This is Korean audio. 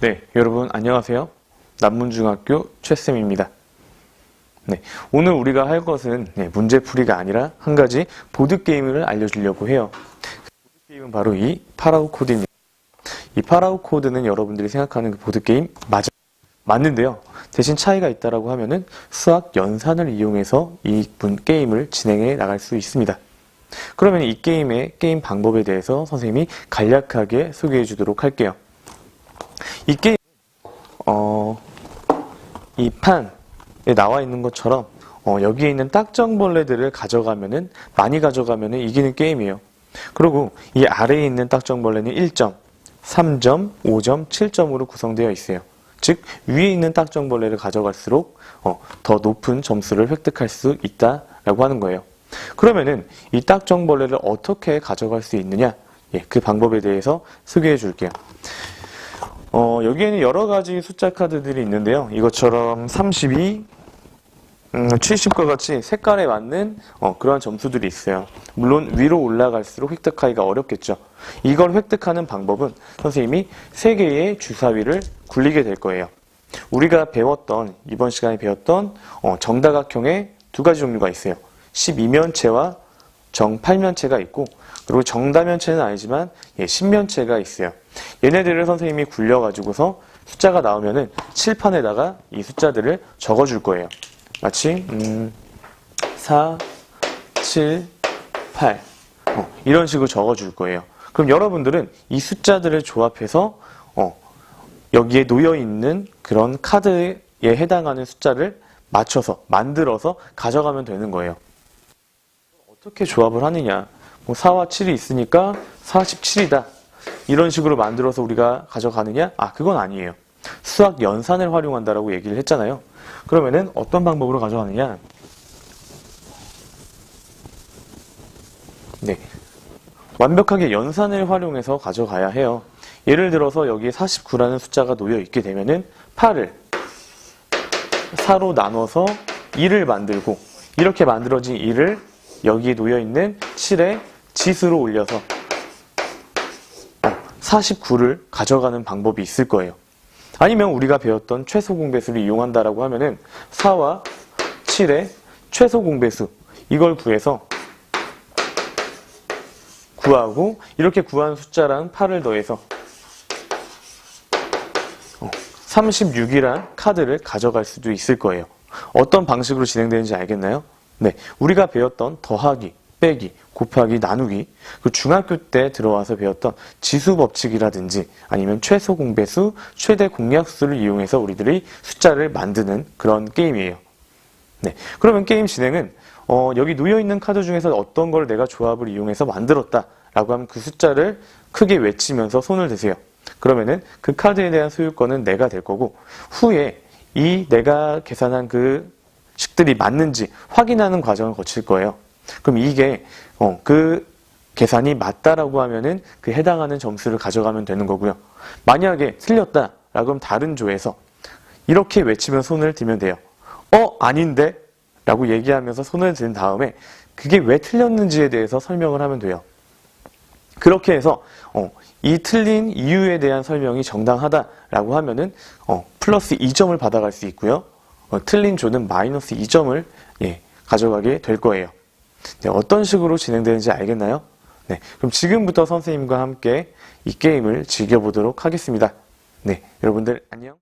네, 여러분 안녕하세요. 남문중학교 최쌤입니다. 네, 오늘 우리가 할 것은 네, 문제풀이가 아니라 한 가지 보드게임을 알려주려고 해요. 그 보드게임은 바로 이 파라우 코드입니다. 이 파라우 코드는 여러분들이 생각하는 그 보드게임 맞아, 맞는데요. 대신 차이가 있다라고 하면은 수학 연산을 이용해서 이문 게임을 진행해 나갈 수 있습니다. 그러면 이 게임의 게임 방법에 대해서 선생님이 간략하게 소개해 주도록 할게요. 이 게임, 어, 이 판에 나와 있는 것처럼, 어, 여기에 있는 딱정벌레들을 가져가면은, 많이 가져가면은 이기는 게임이에요. 그리고 이 아래에 있는 딱정벌레는 1점, 3점, 5점, 7점으로 구성되어 있어요. 즉, 위에 있는 딱정벌레를 가져갈수록, 어, 더 높은 점수를 획득할 수 있다라고 하는 거예요. 그러면은 이 딱정벌레를 어떻게 가져갈 수 있느냐? 예, 그 방법에 대해서 소개해 줄게요. 어, 여기에는 여러 가지 숫자 카드들이 있는데요. 이것처럼 32, 음, 70과 같이 색깔에 맞는 어, 그러한 점수들이 있어요. 물론 위로 올라갈수록 획득하기가 어렵겠죠. 이걸 획득하는 방법은 선생님이 세 개의 주사위를 굴리게 될 거예요. 우리가 배웠던 이번 시간에 배웠던 어, 정다각형의 두 가지 종류가 있어요. 12면체와 정팔면체가 있고 그리고 정다면체는 아니지만 예, 10면체가 있어요. 얘네들을 선생님이 굴려가지고서 숫자가 나오면은 칠판에다가 이 숫자들을 적어줄 거예요. 마치 음, 4, 7, 8 어, 이런 식으로 적어줄 거예요. 그럼 여러분들은 이 숫자들을 조합해서 어, 여기에 놓여 있는 그런 카드에 해당하는 숫자를 맞춰서 만들어서 가져가면 되는 거예요. 어떻게 조합을 하느냐? 뭐 4와 7이 있으니까 47이다. 이런 식으로 만들어서 우리가 가져가느냐? 아, 그건 아니에요. 수학 연산을 활용한다라고 얘기를 했잖아요. 그러면은 어떤 방법으로 가져가느냐? 네. 완벽하게 연산을 활용해서 가져가야 해요. 예를 들어서 여기에 49라는 숫자가 놓여 있게 되면은 8을 4로 나눠서 2를 만들고 이렇게 만들어진 2를 여기에 놓여 있는 7의 지수로 올려서 49를 가져가는 방법이 있을 거예요. 아니면 우리가 배웠던 최소 공배수를 이용한다라고 하면은 4와 7의 최소 공배수 이걸 구해서 구하고 이렇게 구한 숫자랑 8을 더해서 36이란 카드를 가져갈 수도 있을 거예요. 어떤 방식으로 진행되는지 알겠나요? 네. 우리가 배웠던 더하기, 빼기, 곱하기, 나누기, 그 중학교 때 들어와서 배웠던 지수 법칙이라든지 아니면 최소 공배수, 최대 공약수를 이용해서 우리들이 숫자를 만드는 그런 게임이에요. 네. 그러면 게임 진행은 어, 여기 놓여 있는 카드 중에서 어떤 걸 내가 조합을 이용해서 만들었다 라고 하면 그 숫자를 크게 외치면서 손을 드세요. 그러면은 그 카드에 대한 소유권은 내가 될 거고 후에 이 내가 계산한 그 식들이 맞는지 확인하는 과정을 거칠 거예요. 그럼 이게 어, 그 계산이 맞다라고 하면은 그 해당하는 점수를 가져가면 되는 거고요. 만약에 틀렸다 라고 하면 다른 조에서 이렇게 외치면 손을 들면 돼요. 어 아닌데 라고 얘기하면서 손을 든 다음에 그게 왜 틀렸는지에 대해서 설명을 하면 돼요. 그렇게 해서 어, 이 틀린 이유에 대한 설명이 정당하다라고 하면은 어, 플러스 2점을 받아갈 수 있고요. 어, 틀린 조는 마이너스 2점을 예, 가져가게 될 거예요. 네, 어떤 식으로 진행되는지 알겠나요? 네, 그럼 지금부터 선생님과 함께 이 게임을 즐겨보도록 하겠습니다. 네, 여러분들 안녕.